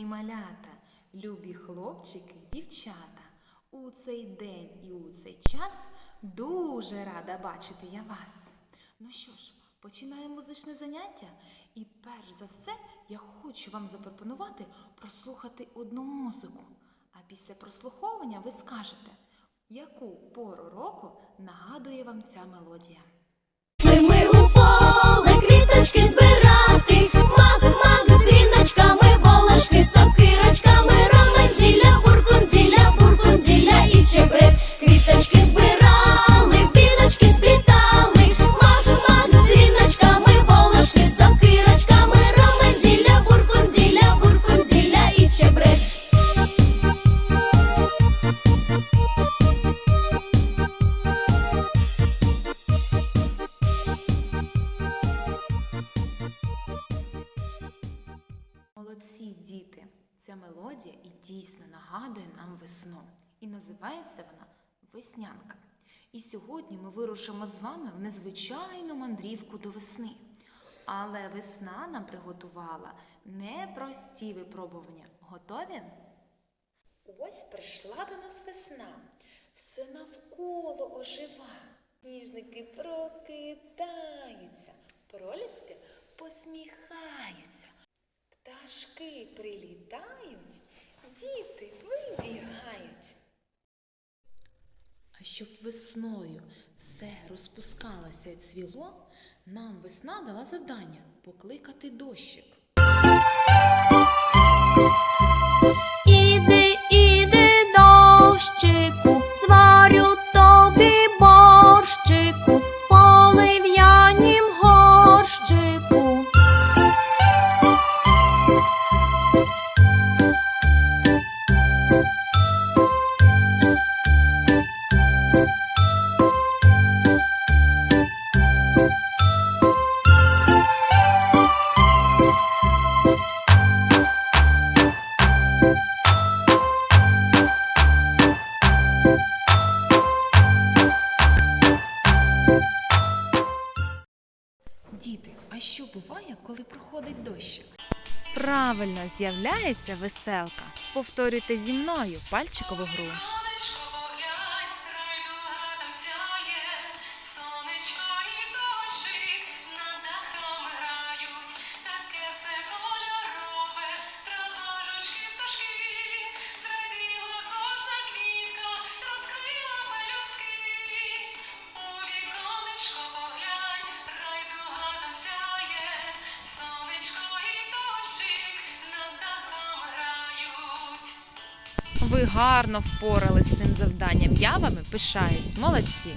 дні малята, любі хлопчики, дівчата. У цей день і у цей час дуже рада бачити я вас. Ну що ж, починаємо музичне заняття. І перш за все я хочу вам запропонувати прослухати одну музику. А після прослуховування ви скажете, яку пору року нагадує вам ця мелодія. Молодці діти! Ця мелодія і дійсно нагадує нам весну. І називається вона Веснянка. І сьогодні ми вирушимо з вами в незвичайну мандрівку до весни. Але весна нам приготувала непрості випробування. Готові? Ось прийшла до нас весна. Все навколо ожива. Сніжники прокидаються, проліски посміхаються. Пташки прилітають, діти вибігають. А щоб весною все розпускалося і цвіло, нам весна дала завдання покликати дощик. Діти, а що буває, коли проходить дощик? Правильно з'являється веселка. Повторюйте зі мною пальчикову гру. Ви гарно впорались з цим завданням. Я вами пишаюсь. Молодці.